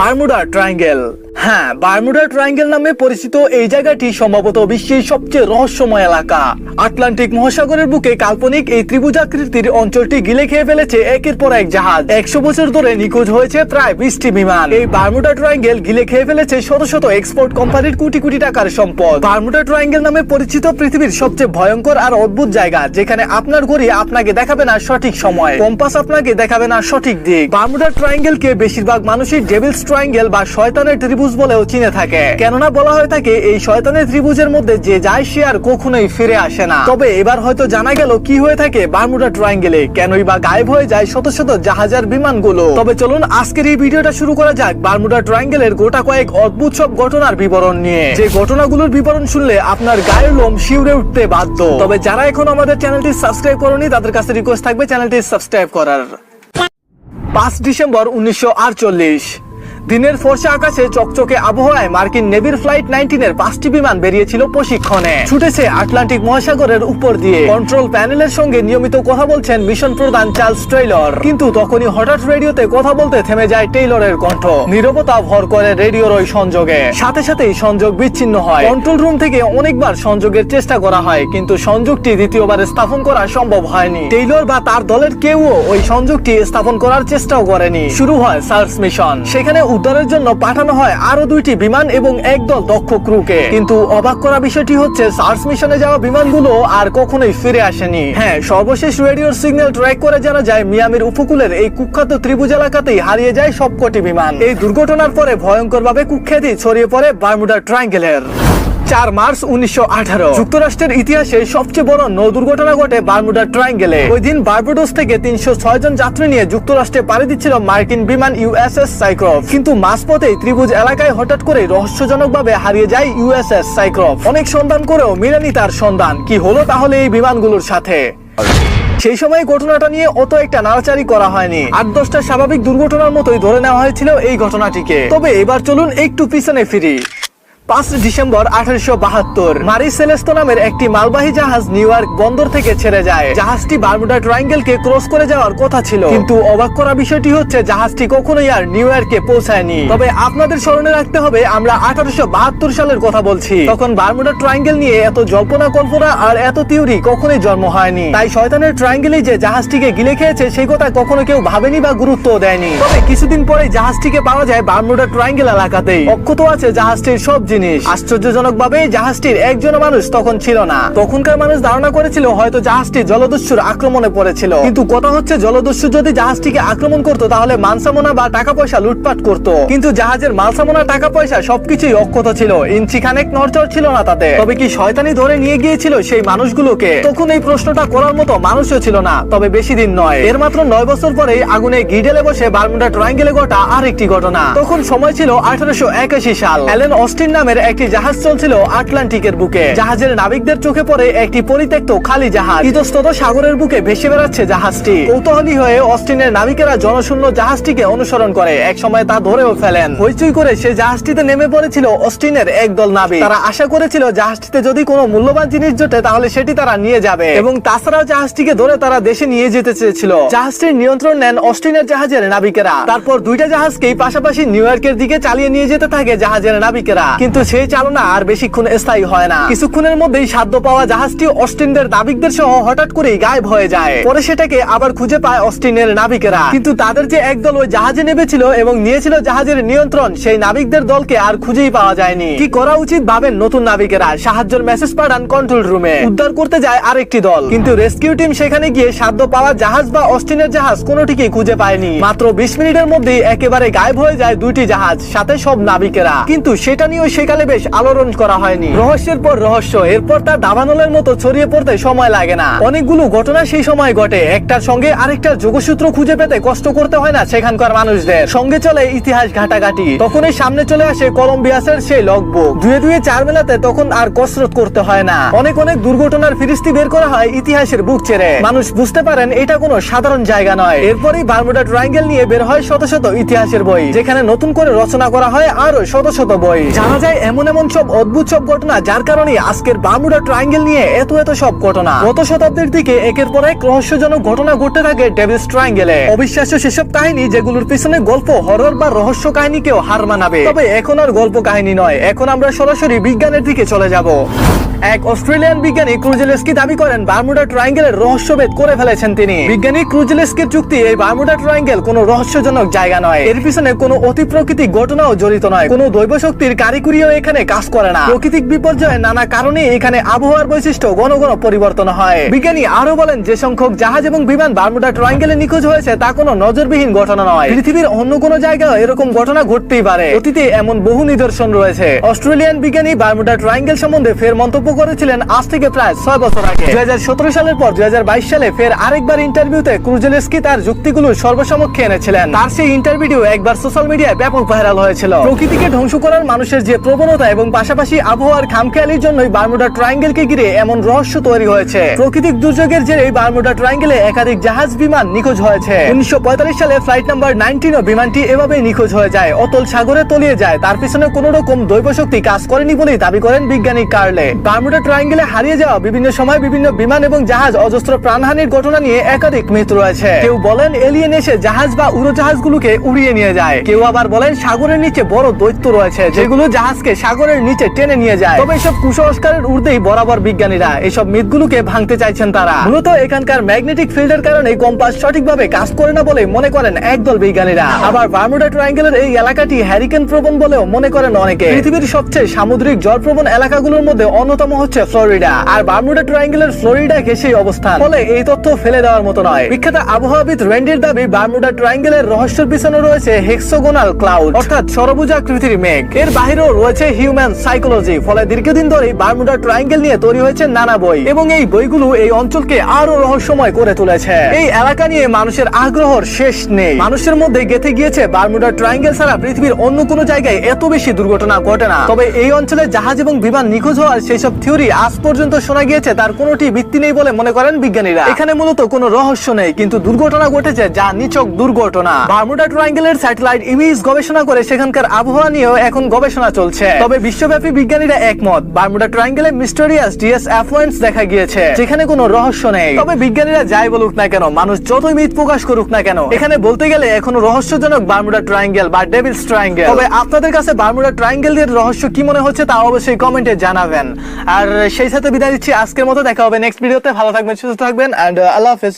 Bermuda triangle. হ্যাঁ Bermuda triangle নামে পরিচিত এই জায়গাটি সম্ভবত বিশ্বের সবচেয়ে রহস্যময় এলাকা। আটলান্টিক মহাসাগরের বুকে কাল্পনিক এই ত্রিভুজাকৃতির অঞ্চলটি গিলে খেয়ে ফেলেছে একের পর এক জাহাজ। একশো বছর ধরে নিখোঁজ হয়েছে প্রায় বিশটি বিমান। এই বারমুডা ট্রায়াঙ্গেল গিলে খেয়ে ফেলেছে শত শত এক্সপোর্ট কোম্পানির কোটি কোটি টাকার সম্পদ। বারমুডা ট্রায়াঙ্গেল নামে পরিচিত পৃথিবীর সবচেয়ে ভয়ঙ্কর আর অদ্ভুত জায়গা, যেখানে আপনার ঘড়ি আপনাকে দেখাবে না সঠিক সময়, কম্পাস আপনাকে দেখাবে না সঠিক দিক। বারমুডা ট্রায়াঙ্গেলকে বেশিরভাগ মানুষই ডেভিলস ট্রায়াঙ্গেল বা শয়তানের ত্রিভুজ বলেও চিনে থাকে। কেননা বলা হয়ে থাকে, এই শয়তানের ত্রিভুজের মধ্যে যে যায় সে আর কখনোই ফিরে আসে না। তবে এবার হয়তো জানা গেল কি হয়ে থাকে বারমুডা ট্রায়াঙ্গেলে, কেনই বা গায়েব হয়ে যায় শত শত জাহাজের বিমানগুলো। তবে চলুন, আজকের এই ভিডিওটা শুরু করা যাক বারমুডা ট্রায়াঙ্গেলের গোটা কয়েক অদ্ভুত সব ঘটনার বিবরণ নিয়ে। যে ঘটনাগুলোর বিবরণ শুনলে আপনার গায়ের লোম শিউরে উঠতে বাধ্য। তবে যারা এখন আমাদের চ্যানেলটি সাবস্ক্রাইব করনি, তাদের কাছে রিকোয়েস্ট থাকবে চ্যানেলটি সাবস্ক্রাইব করার। পাঁচ ডিসেম্বর উনিশশো আটচল্লিশ। দিনের ফর্সা আকাশে চকচকে আবহাওয়ায় মার্কিন নেভির ফ্লাইট নাইনটিনের পাঁচটি বিমান বেরিয়েছিল প্রশিক্ষণে। ছুটেছে আটলান্টিক মহাসাগরের উপর দিয়ে। কন্ট্রোল প্যানেলের সঙ্গে নিয়মিত কথা বলছেন মিশন প্রধান চার্লস টেইলর কিন্তু তখনই হঠাৎ রেডিওতে কথা বলতে থেমে যায় টেইলরের কণ্ঠ। নীরবতা ভর করে রেডিওর ওই সংযোগে। সাথে সাথেই সংযোগ বিচ্ছিন্ন হয়। কন্ট্রোল রুম থেকে অনেকবার সংযোগের চেষ্টা করা হয়, কিন্তু সংযোগটি দ্বিতীয়বার স্থাপন করা সম্ভব হয়নি। টেইলর বা তার দলের কেউও ওই সংযোগটি স্থাপন করার চেষ্টাও করেনি। শুরু হয় সার্চ মিশন। সেখানে উদ্ধারের জন্য পাঠানো হয় আরও দুইটি বিমান এবং একদল দক্ষ ক্রুকে। কিন্তু অবাক করা বিষয়টি হচ্ছে, সার্চ মিশনে যাওয়া বিমানগুলো আর কখনোই ফিরে আসেনি। হ্যাঁ সর্বশেষ রেডিওর সিগন্যাল ট্র্যাক করে জানা যায়, মিয়ামির উপকূলের এই কুখ্যাত ত্রিভুজ এলাকাতেই হারিয়ে যায় সবকটি বিমান। এই দুর্ঘটনার পরে ভয়ঙ্করভাবে কুখ্যাতি ছড়িয়ে পড়ে বারমুডা ট্রায়াঙ্গেলের। চার মার্চ উনিশশো যুক্তরাষ্ট্রের ইতিহাসে সবচেয়ে বড় নৌ দুর্ঘটনা ঘটে বারমুডা ট্রায়াঙ্গেলে। ওই দিন বার্বাডোস থেকে তিনশো ছয় জন যাত্রী নিয়ে যুক্তরাষ্ট্রে পাড়ি দিচ্ছিল মার্কিন বিমান ইউএসএস সাইক্রফ। কিন্তু মাঝপথেই ত্রিভুজ এলাকায় হঠাৎ করে রহস্যজনকভাবে হারিয়ে যায় ইউএসএস সাইক্রফ। অনেক সন্ধান করেও মেলেনি তার সন্ধান। কি হলো তাহলে এই বিমানগুলোর সাথে? সেই সময় ঘটনাটা নিয়ে অত একটা নাড়াচাড়ি করা হয়নি। আট দশটা স্বাভাবিক দুর্ঘটনার মতোই ধরে নেওয়া হয়েছিল এই ঘটনাটিকে। তবে এবার চলুন একটু পিছনে ফিরি। পাঁচ ডিসেম্বর আঠারোশো বাহাত্তর। মারি সেলেস্তো নামের একটি মালবাহী জাহাজ নিউ ইয়র্ক বন্দর থেকে ছেড়ে যায়। জাহাজটি বারমুডা ট্রায়াঙ্গেল কে ক্রস করে যাওয়ার কথা ছিল। কিন্তু অবাক করা বিষয়টি হচ্ছে, জাহাজটি কখনোই আর নিউ ইয়র্কে পৌঁছায়নি। তবে আপনাদের স্মরণে রাখতে হবে, আমরা আঠারোশো বাহাত্তর সালের কথা বলছি। তখন বারমুডা ট্রায়াঙ্গেল নিয়ে এত জল্পনা, কল্পনা আর এত থিওরি কখনোই জন্ম হয়নি। তাই শয়তানের ট্রায়াঙ্গেলই যে জাহাজটিকে গিলে খেয়েছে, সেই কথা কখনো কেউ ভাবেনি বা গুরুত্ব দেয়নি। তবে কিছুদিন পরে জাহাজটিকে পাওয়া যায় বারমুডা ট্রায়াঙ্গেল এলাকাতেই। অক্ষত আছে জাহাজটির সব জিনিস। আশ্চর্যজনক ভাবে জাহাজটির একজন মানুষ তখন ছিল না। তখনকার মানুষ ধারণা করেছিল হয়তো জাহাজটি জলদস্যুর আক্রমণে পড়েছিল। কিন্তু কথা হচ্ছে, জলদস্যু যদি জাহাজটিকে আক্রমণ করতো, তাহলে মানসামোনা বা টাকা পয়সা লুটপাট করত। কিন্তু জাহাজের মালসামোনা টাকা পয়সা সবকিছুই অক্ষত ছিল। ইঞ্চি খানেক নড়চড় ছিল না তাতে। তবে কি শয়তানি ধরে নিয়ে গিয়েছিল সেই মানুষগুলোকে? তখন এই প্রশ্নটা করার মতো মানুষও ছিল না, তবে বেশি দিন নয়। এর মাত্র নয় বছর পরে আগুনে গিডেলে বসে বারমুডা ট্রায়াঙ্গেলে ঘটা আরেকটি ঘটনা। তখন সময় ছিল আঠারোশো একাশি সাল। অ্যালেন অস্টিন নামের একটি জাহাজ চলছিল আটলান্টিকের বুকে। জাহাজের নাবিকদের চোখে পড়ে একটি পরিত্যক্ত খালি জাহাজ। ইতস্তত সাগরের বুকে ভেসে বেড়াচ্ছে জাহাজটি। কৌতূহলী হয়ে অস্টিনের নাবিকেরা জনশূন্য জাহাজটিকে অনুসরণ করে। এক সময় তা ধরেও ফেলেন। হইচই করে সে জাহাজটিতে নেমে পড়েছিল অস্টিনের একদল নাবিক। তারা আশা করেছিল জাহাজটিতে যদি কোনো মূল্যবান জিনিস জোটে, তাহলে সেটি তারা নিয়ে যাবে। এবং তাছাড়াও জাহাজটিকে ধরে তারা দেশে নিয়ে যেতে চেয়েছিল। জাহাজটির নিয়ন্ত্রণ নেন অস্টিনের জাহাজের নাবিকেরা। তারপর দুইটা জাহাজকেই পাশাপাশি নিউ ইয়র্কের দিকে চালিয়ে নিয়ে যেতে থাকে জাহাজের নাবিকেরা। কিন্তু সেই চালনা আর বেশিক্ষণ স্থায়ী হয় না। কিছুক্ষণের মধ্যেই সাধ্য পাওয়া জাহাজটি অস্টিনদের নাবিকদের সহ হঠাৎ করেই গায়েব হয়ে যায়। পরে সেটাকে আবার খুঁজে পায় অস্টিনের নাবিকেরা। কিন্তু তাদের যে একদল ওই জাহাজে নেমেছিল এবং নিয়েছিল জাহাজের নিয়ন্ত্রণ, সেই নাবিকদের দলকে আর খুঁজেই পাওয়া যায়নি। কি করা উচিত ভাবেন নতুন নাবিকেরা? সাহায্যের মেসেজ পাঠান কন্ট্রোল রুমে উদ্ধার করতে যায় আরেকটি দল। কিন্তু রেস্কিউ টিম সেখানে গিয়ে সাধ্য পাওয়া জাহাজ বা অস্টিনের জাহাজ কোনোটিকেই খুঁজে পায়নি। মাত্র বিশ মিনিটের মধ্যেই একেবারে গায়েব হয়ে যায় দুইটি জাহাজ, সাথে সব নাবিকেরা। কিন্তু সেটা নিয়েও সেকালে বেশ আলোড়ন করা হয়নি। রহস্যের পর রহস্য, এরপর তার দাবানলের মতো ছড়িয়ে পড়তে সময় লাগে না। অনেকগুলো ঘটনা সেই সময় ঘটে। একটার সঙ্গে আরেকটার যোগসূত্র খুঁজে পেতে কষ্ট করতে হয় না সেখানকার মানুষদের। সঙ্গে চলে ইতিহাস ঘাটাঘাটি। তখনই সামনে চলে আসে কলম্বিয়াসের সেই লগবুক। দুয়ে দুয়ে চার মেলাতে তখন আর কসরত করতে হয় না। অনেক অনেক দুর্ঘটনার ফিরিস্তি বের করা হয় ইতিহাসের বুক ছেড়ে মানুষ বুঝতে পারেন এটা কোনো সাধারণ জায়গা নয়। এরপরই বারমুডা ট্রাইঙ্গেল নিয়ে বের হয় শত শত ইতিহাসের বই, যেখানে নতুন করে রচনা করা হয় আরও শত শত বই। জানা যায় যায় এমন এমন সব অদ্ভুত সব ঘটনা, যার কারণে আজকের বারমুডা ট্রায়াঙ্গেল নিয়ে এত এত সব ঘটনা। গত শতাব্দীর দিকে একের পর এক রহস্যজনক ঘটনা ঘটতে থাকে ডেভিস ট্রায়াঙ্গেলে অবিশ্বাস্য সেসব কাহিনী যেগুলোর পিছনে গল্প হরর বা রহস্য কাহিনীকেও হার মানাবে। তবে এখন আর গল্প কাহিনী নয়, এখন আমরা সরাসরি বিজ্ঞানের দিকে চলে যাব। এক অস্ট্রেলিয়ান বিজ্ঞানী ক্রুজেলেস্কি দাবি করেন বারমুডা ট্রায়াঙ্গেলের রহস্যভেদ করে ফেলেছেন তিনি। বিজ্ঞানী ক্রুজেলেস্কির যুক্তি এই বারমুডা ট্রায়াঙ্গেল কোনো রহস্যজনক জায়গা নয়। এর পিছনে কোনো অতি প্রাকৃতিক ঘটনাও জড়িত নয়। কোনো দৈব শক্তির কারিকুরিও এখানে কাজ করে না। প্রাকৃতিক বিপর্যয়ে নানা কারণে এখানে আবহাওয়ার বৈশিষ্ট্য ঘন ঘন পরিবর্তন হয়। বিজ্ঞানী আরও বলেন, যে সংখ্যক জাহাজ এবং বিমান বারমুডা ট্রায়াঙ্গেলে নিখোঁজ হয়েছে, তা কোনো নজরবিহীন ঘটনা নয়। পৃথিবীর অন্য কোনো জায়গায় এরকম ঘটনা ঘটতেই পারে। অতীতে এমন বহু নিদর্শন রয়েছে। অস্ট্রেলিয়ান বিজ্ঞানী বারমুডা ট্রায়াঙ্গেল সম্বন্ধে ফের মন্তব্য করেছিলেন আজ থেকে প্রায় ছয় বছর আগে। দুই হাজার সতেরো সালের পর দুই হাজার বাইশ সালে ফের আরেকবার ইন্টারভিউতে ক্রুজেলেস্কি তার যুক্তিগুলো সর্বসমক্ষে এনেছিলেন। তার সেই ইন্টারভিউ একবার সোশ্যাল মিডিয়ায় ব্যাপক ভাইরাল হয়েছিল। প্রকৃতিকে ধ্বংস করার মানুষের যে প্রবণতা এবং পাশাপাশি আবহাওয়ার খামখেয়ালির জন্যই বারমুডা ট্রায়াঙ্গেলকে ঘিরে এমন রহস্য তৈরি হয়েছে। প্রাকৃতিক দুর্যোগের জেরে বারমুডা ট্রায়াঙ্গেলে একাধিক জাহাজ বিমান নিখোঁজ হয়েছে। উনিশশো সালে ফ্লাইট নাম্বার নাইনটিন বিমানটি এভাবে নিখোঁজ হয়ে যায়। অতল সাগরে তলিয়ে যায়। তার পিছনে কোন রকম দৈব শক্তি কাজ করেনি বলেই দাবি করেন বিজ্ঞানী কার্লে। বারমুডা ট্রায়াঙ্গেলে হারিয়ে যাওয়া বিভিন্ন সময় বিভিন্ন বিমান এবং জাহাজ অজস্র প্রাণহানির ঘটনা নিয়ে একাধিক মিথ রয়েছে। কেউ বলেন এলিয়েন এসে জাহাজ বা উড়োজাহাজগুলোকে উড়িয়ে নিয়ে যায়। কেউ আবার বলেন সাগরের নিচে বড় দৈত্য রয়েছে, যেগুলো জাহাজকে সাগরের নিচে টেনে নিয়ে যায়। তবে এসব কুসংস্কারের ঊর্ধ্বেই বরাবর বিজ্ঞানীরা এসব মিথগুলোকে ভাঙতে চাইছেন তারা। মূলত এখানকার ম্যাগনেটিক ফিল্ডের কারণে কম্পাস সঠিকভাবে কাজ করে না বলে মনে করেন একদল বিজ্ঞানীরা। আবার বারমুডা ট্রায়াঙ্গেলের এই এলাকাটি হ্যারিকেন প্রবণ বলেও মনে করেন অনেকে। পৃথিবীর সবচেয়ে সামুদ্রিক জলপ্রবণ এলাকাগুলোর মধ্যে অন্যতম হচ্ছে ফ্লোরিডা। আর বারমুডা ট্রায়াঙ্গেলের ফ্লোরিডা ঘেসেই অবস্থান। ফলে এই তথ্য ফেলে দেওয়ার মতো নয়। বিখ্যাত আবহাওয়াবিদ রেন্ডির দাবি, বারমুডা ট্রায়াঙ্গেলের রহস্যের পিছনে রয়েছে হেক্সোগোনাল ক্লাউড, অর্থাৎ সরবুজাকৃতির মেঘ। এর বাহিরেও রয়েছে হিউম্যান সাইকোলজি, ফলে দীর্ঘদিন ধরে বারমুডা ট্রায়াঙ্গেল নিয়ে তৈরি হয়েছে নানা বই। এবং এই বইগুলো এই অঞ্চলকে আরও রহস্যময় করে তুলেছে। এই এলাকা নিয়ে মানুষের আগ্রহর শেষ নেই। মানুষের মধ্যে গেথে গিয়েছে বারমুডা ট্রায়াঙ্গেল ছাড়া পৃথিবীর অন্য কোনো জায়গায় এত বেশি দুর্ঘটনা ঘটে না। তবে এই অঞ্চলে জাহাজ এবং বিমান নিখোঁজ হওয়ার সেই সব থিওরি আজ পর্যন্ত শোনা গিয়েছে, তার কোনোটি ভিত্তি নেই বলে মনে করেন বিজ্ঞানীরা। এখানে মূলত কোনো রহস্য নেই, কিন্তু দুর্ঘটনা ঘটেছে যা নিচক দুর্ঘটনা। বারমুডা ট্রায়াঙ্গেলের স্যাটেলাইট ইমেজ গবেষণা করে সেখানকার আবহাওয়া নিয়েও এখন গবেষণা চলছে। তবে বিশ্বব্যাপী বিজ্ঞানীরা একমত, বারমুডা ট্রায়াঙ্গেলে মিস্টেরিয়াস ডিএস অ্যাফ্লুয়েন্স দেখা গিয়েছে, যেখানে কোনো রহস্য নেই। তবে বিজ্ঞানীরা যাই বলুক না কেন, মানুষ যতই মিথ প্রকাশ করুক না কেন, এখানে বলতে গেলে এখনও রহস্যজনক বারমুডা ট্রায়াঙ্গেল বা ডেভিলস ট্রায়াঙ্গেল তবে আপনাদের কাছে বারমুডা ট্রায়াঙ্গেল এর রহস্য কি মনে হচ্ছে তা অবশ্যই কমেন্টে জানাবেন। আর সেই সাথে বিদায় দিচ্ছি আজকের মতো দেখা হবে নেক্সট ভিডিওতে ভালো থাকবেন, সুস্থ থাকবেন এন্ড আল্লাহ হাফেজ।